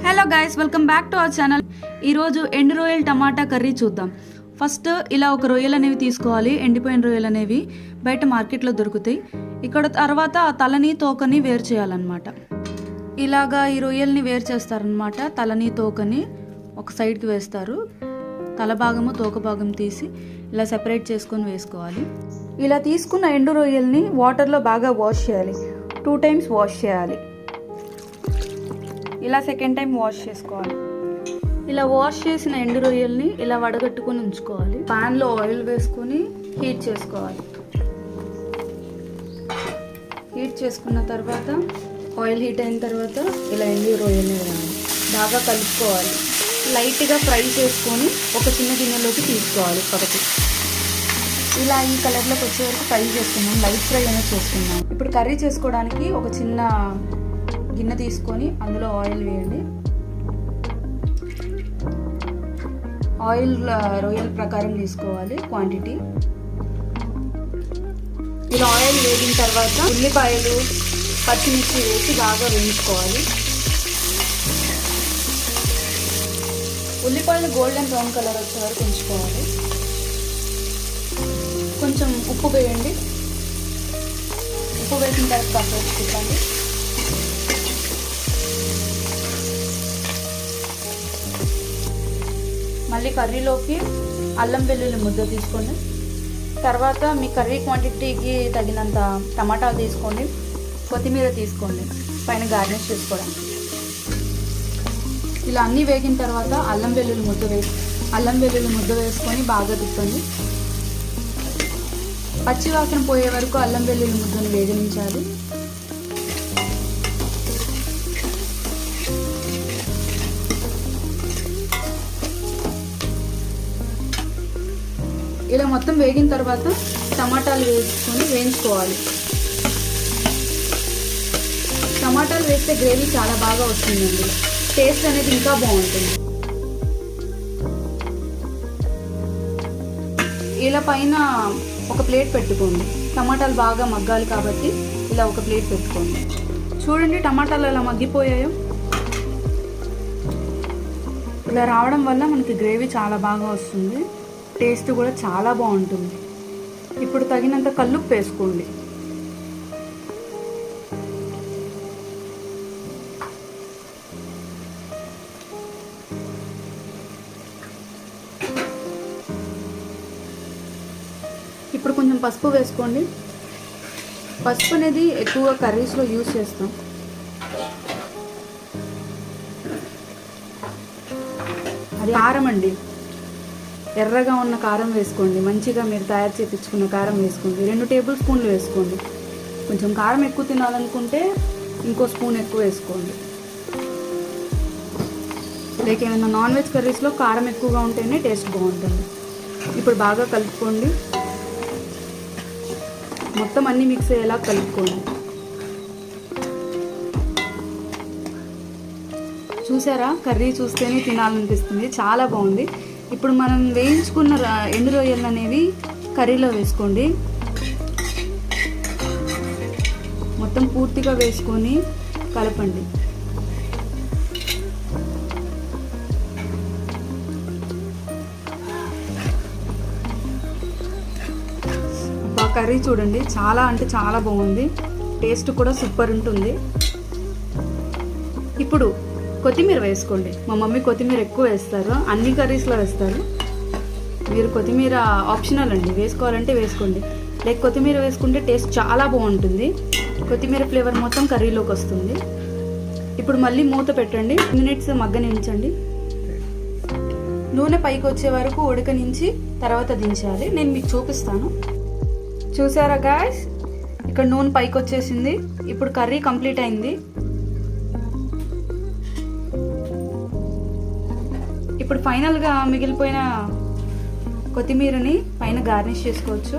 Hello guys welcome back to our channel ఈరోజు ఎండు రొయ్యల టమాటా కర్రీ చూద్దాం. ఫస్ట్ ఇలా ఒక రొయ్యలు అనేవి తీసుకోవాలి. ఎండిపోయిన రొయ్యలు అనేవి బయట మార్కెట్లో దొరుకుతాయి. ఇక్కడ తర్వాత ఆ తలని తోకని వేరు చేయాలన్నమాట. ఇలాగా ఈ రొయ్యల్ని వేరు చేస్తారనమాట తలని తోకని ఒక సైడ్కి వేస్తారు. తల భాగము తోక భాగం తీసి ఇలా సెపరేట్ చేసుకొని వేసుకోవాలి. ఇలా తీసుకున్న ఎండు రొయ్యల్ని వాటర్లో బాగా వాష్ చేయాలి. టూ టైమ్స్ వాష్ చేయాలి. ఇలా సెకండ్ టైం వాష్ చేసుకోవాలి. ఇలా వాష్ చేసిన ఎండు రొయ్యల్ని ఇలా వడగట్టుకొని ఉంచుకోవాలి. పాన్లో ఆయిల్ వేసుకొని హీట్ చేసుకోవాలి. హీట్ చేసుకున్న తర్వాత ఆయిల్ హీట్ అయిన తర్వాత ఇలా ఎండు రొయ్యల్ని వేయాలి. బాగా కలుపుకోవాలి. లైట్గా ఫ్రై చేసుకొని ఒక చిన్న గిన్నెలోకి తీసుకోవాలి ఒకటి. ఇలా ఈ కలర్లోకి వచ్చే వరకు ఫ్రై చేసుకున్నాం లైట్ ఫ్రై అనేది చేసుకున్నాం ఇప్పుడు కర్రీ చేసుకోవడానికి ఒక చిన్న గిన్నె తీసుకొని అందులో ఆయిల్ వేయండి. ఆయిల్ రొయ్యల ప్రకారం తీసుకోవాలి క్వాంటిటీ. ఇలా ఆయిల్ వేగిన తర్వాత ఉల్లిపాయలు పచ్చిమిర్చి వేసి బాగా వేయించుకోవాలి. ఉల్లిపాయలు గోల్డెన్ బ్రౌన్ కలర్ వచ్చే వరకు ఉంచుకోవాలి. కొంచెం ఉప్పు వేయండి. ఉప్పు వేసిన తర్వాత కాసేపు మళ్ళీ కర్రీలోకి అల్లం వెల్లుల్లి ముద్ద తీసుకోండి తర్వాత మీ కర్రీ క్వాంటిటీకి తగినంత టమాటాలు తీసుకోండి కొత్తిమీర తీసుకోండి పైన గార్నిష్ చేసుకోవడానికి ఇలా అన్నీ వేగిన తర్వాత అల్లం వెల్లుల్లి ముద్ద వేసి అల్లం వెల్లుల్లి ముద్ద వేసుకొని బాగా తిప్పండి పచ్చివాసన పోయే వరకు అల్లం వెల్లుల్లి ముద్దను వేగనించాలి ఇలా మొత్తం వేగిన తర్వాత టమాటాలు వేసుకొని వేయించుకోవాలి. టమాటాలు వేస్తే గ్రేవీ చాలా బాగా వస్తుందండి. టేస్ట్ అనేది ఇంకా బాగుంటుంది. ఇలా పైన ఒక ప్లేట్ పెట్టుకోండి. టమాటాలు బాగా మగ్గాలి కాబట్టి ఇలా ఒక ప్లేట్ పెట్టుకోండి. చూడండి టమాటాలు అలా మగ్గిపోయాయో. ఇలా రావడం వల్ల మనకి గ్రేవీ చాలా బాగా వస్తుంది. టేస్ట్ కూడా చాలా బాగుంటుంది. ఇప్పుడు తగినంత కల్లుప్పు వేసుకోండి. ఇప్పుడు కొంచెం పసుపు వేసుకోండి. పసుపు అనేది ఎక్కువగా కర్రీస్లో యూజ్ చేస్తాం. అది కారం అండి. ఎర్రగా ఉన్న కారం వేసుకోండి. మంచిగా మీరు తయారు చేయించుకున్న కారం వేసుకోండి. రెండు టేబుల్ స్పూన్లు వేసుకోండి. కొంచెం కారం ఎక్కువ తినాలనుకుంటే ఇంకో స్పూన్ ఎక్కువ వేసుకోండి. లేక ఏమైనా నాన్ వెజ్ కర్రీస్లో కారం ఎక్కువగా ఉంటేనే టేస్ట్ బాగుంటుంది. ఇప్పుడు బాగా కలుపుకోండి. మొత్తం అన్నీ మిక్స్ అయ్యేలా కలుపుకోండి. చూసారా? కర్రీ చూస్తేనే తినాలనిపిస్తుంది. చాలా బాగుంది. ఇప్పుడు మనం వేయించుకున్న ఎండు రొయ్యలు అనేవి కర్రీలో వేసుకోండి. మొత్తం పూర్తిగా వేసుకొని కలపండి. అబ్బా కర్రీ చూడండి. చాలా అంటే చాలా బాగుంది. టేస్ట్ కూడా సూపర్ ఉంటుంది. ఇప్పుడు కొత్తిమీర వేసుకోండి. మా మమ్మీ కొత్తిమీర ఎక్కువ వేస్తారు. అన్ని కర్రీస్లో వేస్తారు. మీరు కొత్తిమీర ఆప్షనల్ అండి. వేసుకోవాలంటే వేసుకోండి. లైక్ కొత్తిమీర వేసుకుంటే టేస్ట్ చాలా బాగుంటుంది. కొత్తిమీర ఫ్లేవర్ మొత్తం కర్రీలోకి వస్తుంది. ఇప్పుడు మళ్ళీ మూత పెట్టండి. మినిట్స్ మగ్గనించండి. నూనె పైకి వచ్చే వరకు ఉడకనించి తర్వాత దించాలి. నేను మీకు చూపిస్తాను. చూసారా గాయస్ ఇక్కడ నూనె పైకి వచ్చేసింది. ఇప్పుడు కర్రీ కంప్లీట్ అయింది. ఇప్పుడు ఫైనల్గా మిగిలిపోయిన కొత్తిమీరని పైన గార్నిష్ చేసుకోవచ్చు.